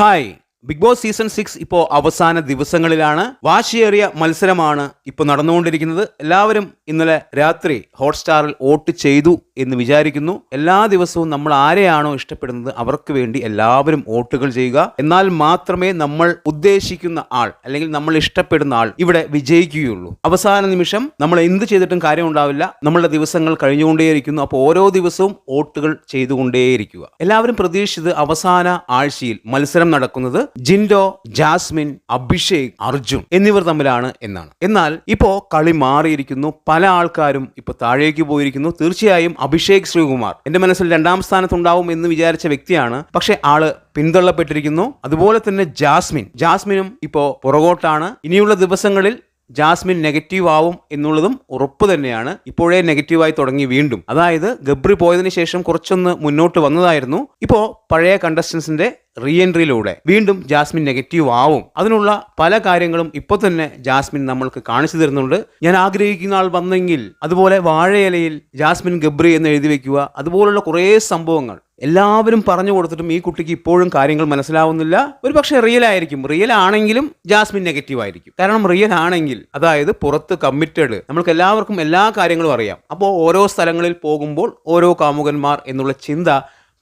Hi. Big Boss season six ഇപ്പോൾ അവസാന ദിവസങ്ങളിലാണ്. വാശിയേറിയ മത്സരമാണ് ഇപ്പോൾ നടന്നുകൊണ്ടിരിക്കുന്നത്. എല്ലാവരും ഇന്നലെ രാത്രി ഹോട്ട്സ്റ്റാറിൽ വോട്ട് ചെയ്തു. എന്ന് വിചാരിക്കുന്നു. എല്ലാ ദിവസവും നമ്മൾ ആരെയാണോ ഇഷ്ടപ്പെടുന്നത് അവർക്ക് വേണ്ടി എല്ലാവരും വോട്ടുകൾ ചെയ്യുക. എന്നാൽ മാത്രമേ നമ്മൾ ഉദ്ദേശിക്കുന്ന ആൾ അല്ലെങ്കിൽ നമ്മൾ ഇഷ്ടപ്പെടുന്ന ആൾ ഇവിടെ വിജയിക്കുകയുള്ളൂ. അവസാന നിമിഷം നമ്മൾ എന്ത് ചെയ്തിട്ടും കാര്യം ഉണ്ടാവില്ല നമ്മളുടെ ദിവസങ്ങൾ കഴിഞ്ഞുകൊണ്ടേയിരിക്കുന്നു. അപ്പോൾ ഓരോ ദിവസവും വോട്ടുകൾ ചെയ്തുകൊണ്ടേയിരിക്കുക. എല്ലാവരും പ്രതീക്ഷിച്ചത് അവസാന ആഴ്ചയിൽ മത്സരം നടക്കുന്നത് ജിൻഡോ ജാസ്മിൻ അഭിഷേക് അർജുൻ എന്നിവർ തമ്മിലാണ് എന്നാണ്. എന്നാൽ ഇപ്പോൾ കളി മാറിയിരിക്കുന്നു. പല ആൾക്കാരും ഇപ്പോൾ താഴേക്ക് പോയിരിക്കുന്നു. തീർച്ചയായും അഭിഷേക് ശ്രീകുമാർ. എന്റെ മനസ്സിൽ രണ്ടാം സ്ഥാനത്തുണ്ടാവും എന്ന് വിചാരിച്ച വ്യക്തിയാണ്. പക്ഷെ ആൾ പിന്തള്ളപ്പെട്ടിരിക്കുന്നു. അതുപോലെ തന്നെ ജാസ്മിൻ. ജാസ്മിനും ഇപ്പോ പുറകോട്ടാണ്. ഇനിയുള്ള ദിവസങ്ങളിൽ ജാസ്മിൻ നെഗറ്റീവ് ആവും എന്നുള്ളതും ഉറപ്പ് തന്നെയാണ്. ഇപ്പോഴേ നെഗറ്റീവായി തുടങ്ങി വീണ്ടും. അതായത് ഗബ്രി പോയതിനു ശേഷം കുറച്ചൊന്ന് മുന്നോട്ട് വന്നതായിരുന്നു. ഇപ്പോ പഴയ കണ്ടസ്റ്റൻസിന്റെ റീ എൻട്രിയിലൂടെ വീണ്ടും ജാസ്മിൻ നെഗറ്റീവ് ആവും. അതിനുള്ള പല കാര്യങ്ങളും ഇപ്പോൾ തന്നെ ജാസ്മിൻ നമ്മൾക്ക് കാണിച്ചു തരുന്നുണ്ട്. ഞാൻ ആഗ്രഹിക്കുന്ന ആൾ വന്നെങ്കിൽ അതുപോലെ വാഴയിലയിൽ ജാസ്മിൻ ഗബ്രി എന്ന് എഴുതി വെക്കുക. അതുപോലുള്ള കുറേ സംഭവങ്ങൾ എല്ലാവരും പറഞ്ഞു കൊടുത്തിട്ടും ഈ കുട്ടിക്ക് ഇപ്പോഴും കാര്യങ്ങൾ മനസ്സിലാവുന്നില്ല. ഒരു പക്ഷേ റിയൽ ആയിരിക്കും. റിയൽ ആണെങ്കിലും ജാസ്മിൻ നെഗറ്റീവ് ആയിരിക്കും. കാരണം റിയൽ ആണെങ്കിൽ അതായത് പുറത്ത് കമ്മിറ്റഡ് നമ്മൾക്ക് എല്ലാവർക്കും എല്ലാ കാര്യങ്ങളും അറിയാം. അപ്പോൾ ഓരോ സ്ഥലങ്ങളിൽ പോകുമ്പോൾ ഓരോ കാമുകന്മാർ എന്നുള്ള ചിന്ത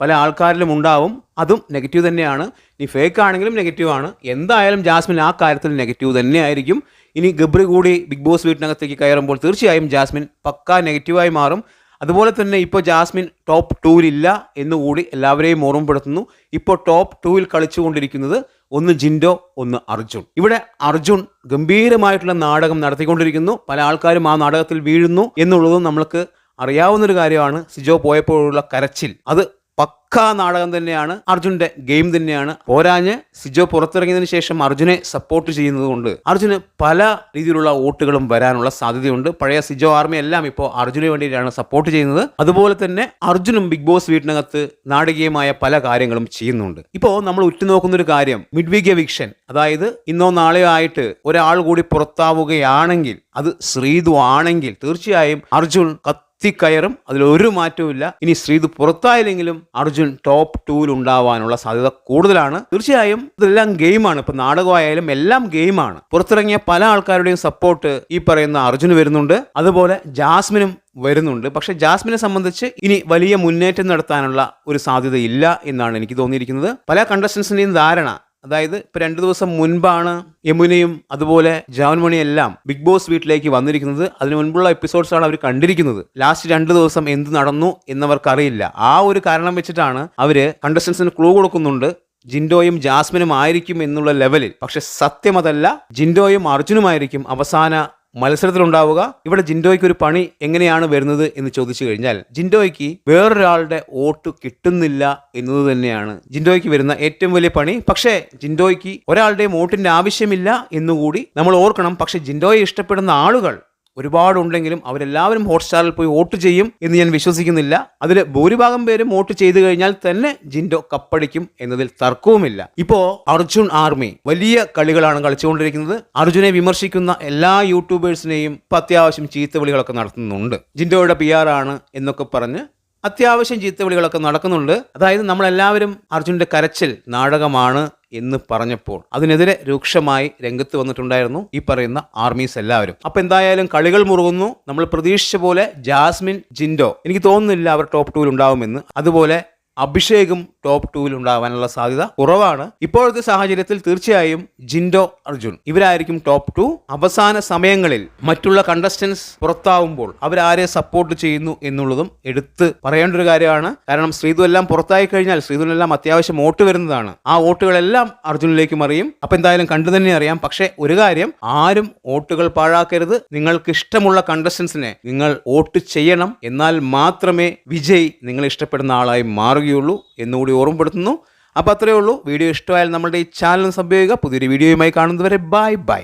പല ആൾക്കാരിലും ഉണ്ടാവും. അതും നെഗറ്റീവ് തന്നെയാണ്. ഇനി ഫേക്ക് ആണെങ്കിലും നെഗറ്റീവ് ആണ്. എന്തായാലും ജാസ്മിൻ ആ കാര്യത്തിൽ നെഗറ്റീവ് തന്നെയായിരിക്കും. ഇനി ഗബ്രി കൂടി ബിഗ് ബോസ് വീട്ടിനകത്തേക്ക് കയറുമ്പോൾ തീർച്ചയായും ജാസ്മിൻ പക്കാ നെഗറ്റീവായി മാറും. അതുപോലെ തന്നെ ഇപ്പോൾ ജാസ്മിൻ ടോപ്പ് ടൂവിലില്ല എന്നുകൂടി എല്ലാവരെയും ഓർമ്മപ്പെടുത്തുന്നു. ഇപ്പോൾ ടോപ്പ് ടൂവിൽ കളിച്ചുകൊണ്ടിരിക്കുന്നത് ഒന്ന് ജിൻഡോ ഒന്ന് അർജുൻ. ഇവിടെ അർജുൻ ഗംഭീരമായിട്ടുള്ള നാടകം നടത്തിക്കൊണ്ടിരിക്കുന്നു. പല ആൾക്കാരും ആ നാടകത്തിൽ വീഴുന്നു എന്നുള്ളതും നമ്മൾക്ക് അറിയാവുന്നൊരു കാര്യമാണ്. സിജോ പോയപ്പോഴുള്ള കരച്ചിൽ. അത് പക്കാ നാടകം തന്നെയാണ് അർജുന്റെ ഗെയിം തന്നെയാണ്. പോരാഞ്ഞ് സിജോ പുറത്തിറങ്ങിയതിന് ശേഷം അർജുനെ സപ്പോർട്ട് ചെയ്യുന്നത് കൊണ്ട് അർജുന് പല രീതിയിലുള്ള വോട്ടുകളും വരാനുള്ള സാധ്യതയുണ്ട്. പഴയ സിജോ ആർമി എല്ലാം ഇപ്പോൾ അർജുന് വേണ്ടിയിട്ടാണ് സപ്പോർട്ട് ചെയ്യുന്നത്. അതുപോലെ തന്നെ അർജുനും ബിഗ് ബോസ് വീട്ടിനകത്ത് നാടകീയമായ പല കാര്യങ്ങളും ചെയ്യുന്നുണ്ട്. ഇപ്പോൾ നമ്മൾ ഉറ്റുനോക്കുന്ന ഒരു കാര്യം മിഡ് വീക്ക് എവിക്ഷൻ അതായത് ഇന്നോ നാളെയോ ആയിട്ട് ഒരാൾ കൂടി പുറത്താവുകയാണെങ്കിൽ അത് ശ്രീതു ആണെങ്കിൽ തീർച്ചയായും അർജുൻ കത്ത് കയറും അതിലൊരു മാറ്റവുമില്ല. ഇനി ശ്രീത് പുറത്തായില്ലെങ്കിലും അർജുൻ ടോപ്പ് ടൂവിൽ ഉണ്ടാവാനുള്ള സാധ്യത കൂടുതലാണ്. തീർച്ചയായും ഇതെല്ലാം ഗെയിമാണ് ഇപ്പൊ നാടകമായാലും എല്ലാം ഗെയിമാണ് പുറത്തിറങ്ങിയ പല ആൾക്കാരുടെയും സപ്പോർട്ട് ഈ പറയുന്ന അർജുന് വരുന്നുണ്ട്. അതുപോലെ ജാസ്മിനും വരുന്നുണ്ട്. പക്ഷെ ജാസ്മിനെ സംബന്ധിച്ച് ഇനി വലിയ മുന്നേറ്റം നടത്താനുള്ള ഒരു സാധ്യത ഇല്ല എന്നാണ് എനിക്ക് തോന്നിയിരിക്കുന്നത്. പല കണ്ടസ്റ്റൻസിന്റെയും ധാരണ അതായത് ഇപ്പൊ രണ്ടു ദിവസം മുൻപാണ് യമുനയും അതുപോലെ ജാവൻമണിയും എല്ലാം ബിഗ് ബോസ് വീട്ടിലേക്ക് വന്നിരിക്കുന്നത്. അതിനു മുൻപുള്ള എപ്പിസോഡ്സ് ആണ് അവർ കണ്ടിരിക്കുന്നത്. ലാസ്റ്റ് രണ്ട് ദിവസം എന്ത് നടന്നു എന്നവർക്കറിയില്ല. ആ ഒരു കാരണം വെച്ചിട്ടാണ് അവർ കണ്ടസ്റ്റൻസിന് ക്ലൂ കൊടുക്കുന്നുണ്ട്. ജിൻഡോയും ജാസ്മിനും ആയിരിക്കും എന്നുള്ള ലെവലിൽ പക്ഷെ സത്യം അതല്ല ജിൻഡോയും അർജുനുമായിരിക്കും അവസാന മത്സരത്തിലുണ്ടാവുക. ഇവിടെ ജിൻഡോയ്ക്ക് ഒരു പണി എങ്ങനെയാണ് വരുന്നത് എന്ന് ചോദിച്ചു കഴിഞ്ഞാൽ ജിൻഡോയ്ക്ക് വേറൊരാളുടെ വോട്ട് കിട്ടുന്നില്ല എന്നത് തന്നെയാണ് ജിൻഡോയ്ക്ക് വരുന്ന ഏറ്റവും വലിയ പണി. പക്ഷേ ജിൻഡോയ്ക്ക് ഒരാളുടെയും വോട്ടിന്റെ ആവശ്യമില്ല എന്നുകൂടി നമ്മൾ ഓർക്കണം. പക്ഷെ ജിൻഡോയെ ഇഷ്ടപ്പെടുന്ന ആളുകൾ ഒരുപാടുണ്ടെങ്കിലും അവരെല്ലാവരും ഹോട്ട്സ്റ്റാറിൽ പോയി വോട്ട് ചെയ്യും എന്ന് ഞാൻ വിശ്വസിക്കുന്നില്ല. അതിൽ ഭൂരിഭാഗം പേരും വോട്ട് ചെയ്തു കഴിഞ്ഞാൽ തന്നെ ജിൻഡോ കപ്പടിക്കും എന്നതിൽ തർക്കവുമില്ല. ഇപ്പോ അർജുൻ ആർമി വലിയ കളികളാണ് കളിച്ചുകൊണ്ടിരിക്കുന്നത്. അർജുനെ വിമർശിക്കുന്ന എല്ലാ യൂട്യൂബേഴ്സിനെയും ഇപ്പൊ അത്യാവശ്യം ചീത്തവിളികളൊക്കെ നടത്തുന്നുണ്ട്. ജിൻഡോയുടെ പി ആർ ആണ് എന്നൊക്കെ പറഞ്ഞ് അത്യാവശ്യം ചീത്തവിളികളൊക്കെ നടക്കുന്നുണ്ട്. അതായത് നമ്മളെല്ലാവരും അർജുന്റെ കരച്ചിൽ നാടകമാണ്. എന്ന് പറഞ്ഞപ്പോൾ അതിനെതിരെ രൂക്ഷമായി രംഗത്ത് വന്നിട്ടുണ്ടായിരുന്നു ഈ പറയുന്ന ആർമീസ് എല്ലാവരും. അപ്പൊ എന്തായാലും കളികൾ മുറുകുന്നു. നമ്മൾ പ്രതീക്ഷിച്ച പോലെ ജാസ്മിൻ ജിൻഡോ എനിക്ക് തോന്നുന്നില്ല അവർ ടോപ്പ് ടൂവിൽ ഉണ്ടാവുമെന്ന്. അതുപോലെ അഭിഷേകും ടോപ്പ് ടൂവിൽ ഉണ്ടാവാനുള്ള സാധ്യത കുറവാണ്. ഇപ്പോഴത്തെ സാഹചര്യത്തിൽ തീർച്ചയായും ജിൻഡോ അർജുൻ ഇവരായിരിക്കും ടോപ്പ് ടു അവസാന സമയങ്ങളിൽ മറ്റുള്ള കണ്ടസ്റ്റൻസ് പുറത്താവുമ്പോൾ അവരാരെ സപ്പോർട്ട് ചെയ്യുന്നു എന്നുള്ളതും എടുത്ത് പറയേണ്ട ഒരു കാര്യമാണ്. കാരണം ശ്രീതു എല്ലാം പുറത്തായി കഴിഞ്ഞാൽ ശ്രീതുവിനെല്ലാം അത്യാവശ്യം വോട്ട് വരുന്നതാണ്. ആ വോട്ടുകളെല്ലാം അർജുനിലേക്ക് മറിയും അപ്പൊ എന്തായാലും കണ്ടു തന്നെ അറിയാം. പക്ഷേ ഒരു കാര്യം ആരും വോട്ടുകൾ പാഴാക്കരുത്. നിങ്ങൾക്ക് ഇഷ്ടമുള്ള കണ്ടസ്റ്റൻസിനെ നിങ്ങൾ വോട്ട് ചെയ്യണം. എന്നാൽ മാത്രമേ വിജയ് നിങ്ങൾ ഇഷ്ടപ്പെടുന്ന ആളായി മാറുകയുള്ളൂ എന്നുകൂടി ഓർമ്മപ്പെടുത്തുന്നു. അപ്പോൾ അത്രയേ ഉള്ളൂ. വീഡിയോ ഇഷ്ടമായാൽ നമ്മുടെ ഈ ചാനൽ സബ് ചെയ്യുക. പുതിയൊരു വീഡിയോയുമായി കാണുന്നതുവരെ ബൈ ബൈ.